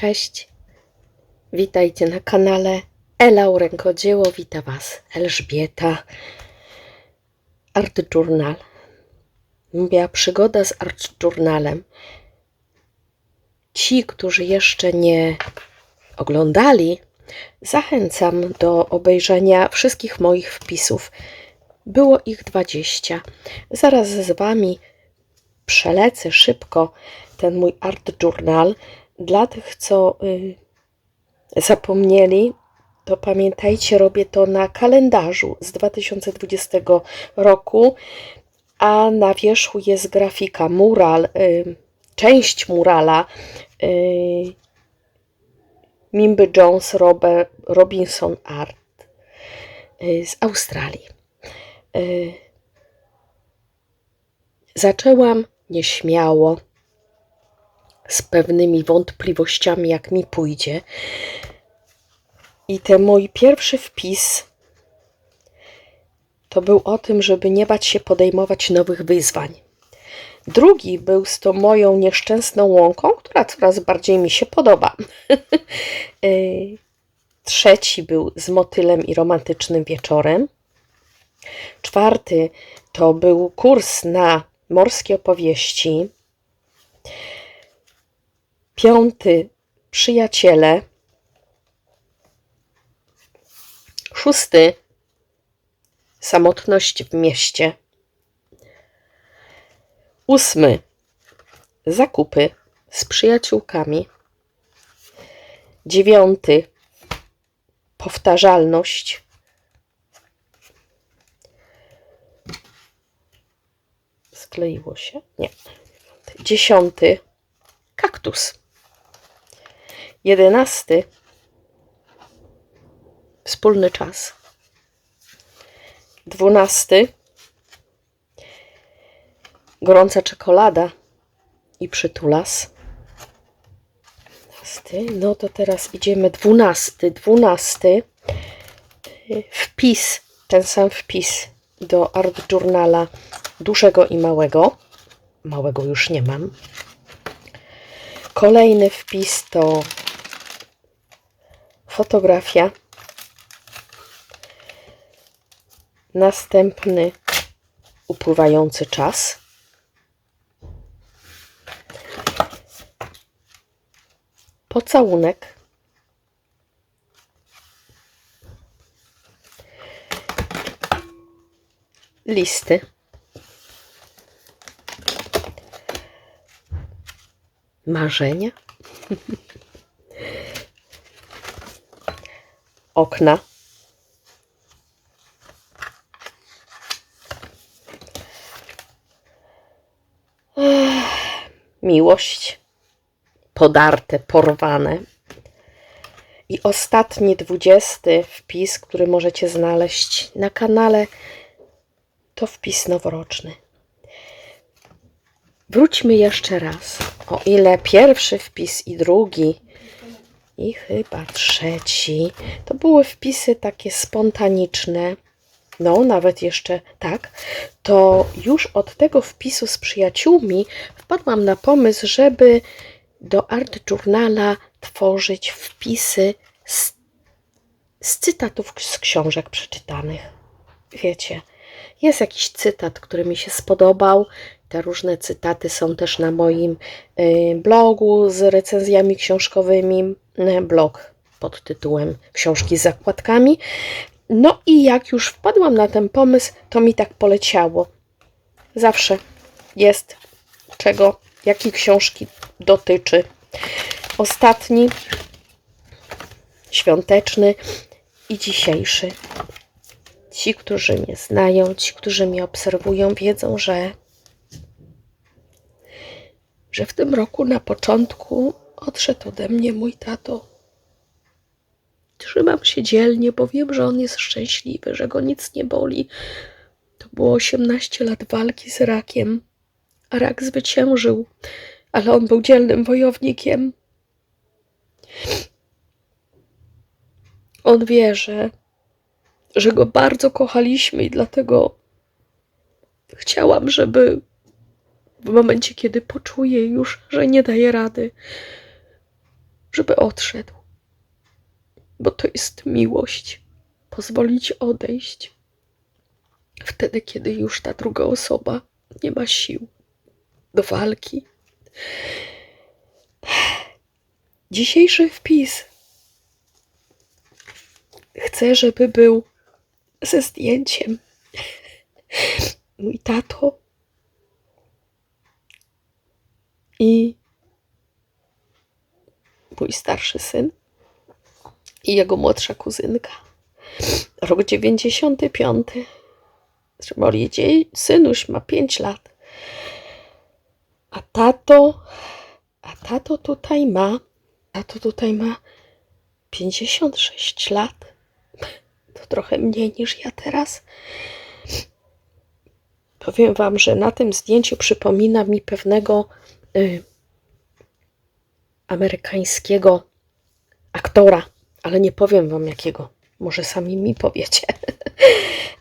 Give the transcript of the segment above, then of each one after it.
Cześć, witajcie na kanale Ela Rękodzieło. Wita Was Elżbieta. Art Journal. Mówiła przygoda z Art Journalem. Ci, którzy jeszcze nie oglądali, zachęcam do obejrzenia wszystkich moich wpisów. Było ich 20. Zaraz z Wami przelecę szybko ten mój Art Journal. Dla tych, co y, zapomnieli, to pamiętajcie, robię to na kalendarzu z 2020 roku, a na wierzchu jest grafika, mural, y, część murala y, Mimby Jones Robert, Robinson Art z Australii. Zaczęłam nieśmiało, z pewnymi wątpliwościami, jak mi pójdzie. I ten mój pierwszy wpis to był o tym, żeby nie bać się podejmować nowych wyzwań. Drugi był z tą moją nieszczęsną łąką, która coraz bardziej mi się podoba. Y, Trzeci był z motylem i romantycznym wieczorem. Czwarty to był kurs na morskie opowieści. Piąty przyjaciele. Szósty samotność w mieście. Ósmy zakupy z przyjaciółkami. Dziewiąty powtarzalność. Skleiło się? Nie. Dziesiąty kaktus. Jedenasty wspólny czas. Dwunasty gorąca czekolada i przytulas. No to teraz idziemy dwunasty. Dwunasty wpis, ten sam wpis do Art Journala dużego i małego. Małego już nie mam. Kolejny wpis to fotografia. Następny upływający czas. Pocałunek. Listy. Marzenia. Okna. Miłość. Podarte, porwane. I ostatni, dwudziesty wpis, który możecie znaleźć na kanale, to wpis noworoczny. Wróćmy jeszcze raz. O ile pierwszy wpis i drugi, i chyba trzeci, to były wpisy takie spontaniczne, no nawet jeszcze tak, to już od tego wpisu z przyjaciółmi wpadłam na pomysł, żeby do Art Journala tworzyć wpisy z, z cytatów z książek przeczytanych. Wiecie, jest jakiś cytat, który mi się spodobał. Te różne cytaty są też na moim y, blogu z recenzjami książkowymi. y, Blog pod tytułem Książki z zakładkami. No i jak już wpadłam na ten pomysł, to mi tak poleciało. Zawsze jest czego, jakiej książki dotyczy. Ostatni, świąteczny i dzisiejszy. Ci, którzy mnie znają, ci, którzy mnie obserwują, wiedzą, że, że w tym roku na początku odszedł ode mnie mój tato. Trzymam się dzielnie, bo wiem, że on jest szczęśliwy, że go nic nie boli. To było 18 lat walki z rakiem, a rak zwyciężył, ale on był dzielnym wojownikiem. On wie, że że go bardzo kochaliśmy i dlatego chciałam, żeby w momencie, kiedy poczuje już, że nie daje rady, żeby odszedł. Bo to jest miłość. Pozwolić odejść. Wtedy, kiedy już ta druga osoba nie ma sił do walki. Dzisiejszy wpis. Chcę, żeby był ze zdjęciem. Mój tato i mój starszy syn i jego młodsza kuzynka. Rok 95. Czyli dzień, synuś ma 5 lat. A tato, a tato tutaj ma, tato tutaj ma 56 lat. To trochę mniej niż ja teraz. Powiem wam, że na tym zdjęciu przypomina mi pewnego y, amerykańskiego aktora, ale nie powiem wam jakiego. Może sami mi powiecie.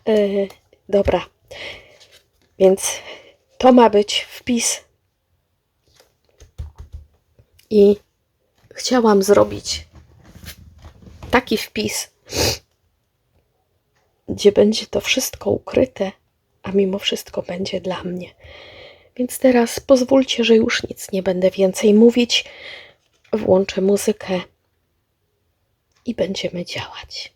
Y, dobra. Więc to ma być wpis. I chciałam zrobić taki wpis, gdzie będzie to wszystko ukryte, a mimo wszystko będzie dla mnie. Więc teraz pozwólcie, że już nic nie będę więcej mówić. Włączę muzykę i będziemy działać.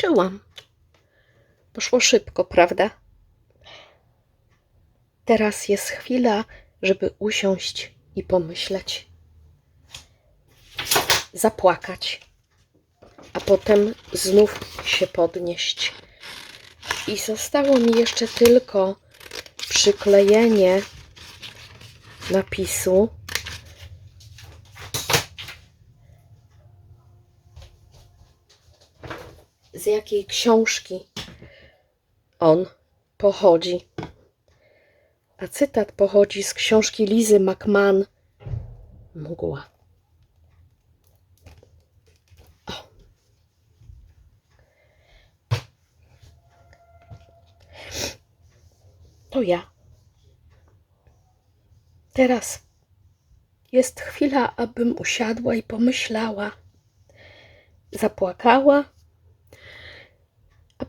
Skończyłam. Poszło szybko, prawda? Teraz jest chwila, żeby usiąść i pomyśleć. Zapłakać, a potem znów się podnieść. I zostało mi jeszcze tylko przyklejenie napisu. Z jakiej książki on pochodzi. A cytat pochodzi z książki Lizy McMahon Mgła. O. To ja. Teraz jest chwila, abym usiadła i pomyślała. Zapłakała,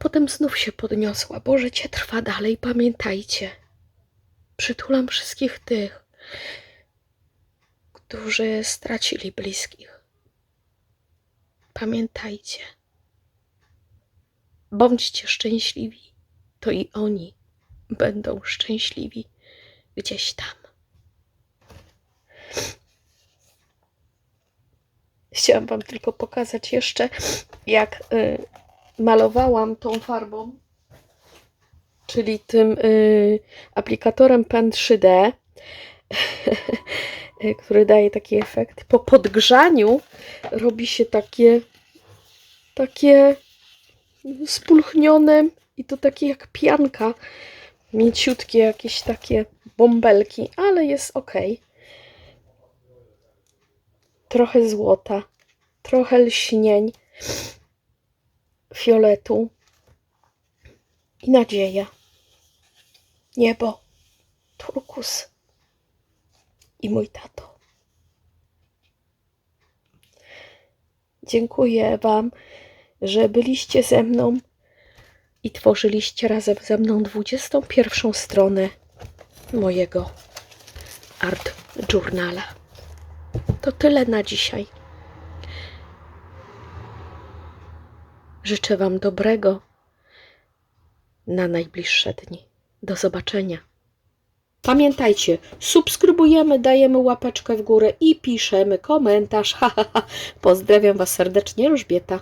potem znów się podniosła, bo życie trwa dalej, pamiętajcie. Przytulam wszystkich tych, którzy stracili bliskich. Pamiętajcie. Bądźcie szczęśliwi, to i oni będą szczęśliwi gdzieś tam. Chciałam Wam tylko pokazać jeszcze, jak y, malowałam tą farbą, czyli tym y, aplikatorem Pen 3D, y, który daje taki efekt. Po podgrzaniu robi się takie, takie spulchnione i to takie jak pianka, mięciutkie jakieś takie bąbelki, ale jest ok. Trochę złota, trochę lśnień, fioletu i nadzieja. Niebo, turkus i mój tato. Dziękuję Wam, że byliście ze mną i tworzyliście razem ze mną 21 stronę mojego art journala. To tyle na dzisiaj. Życzę Wam dobrego na najbliższe dni. Do zobaczenia. Pamiętajcie, subskrybujemy, dajemy łapeczkę w górę i piszemy komentarz. Pozdrawiam Was serdecznie, Elżbieta.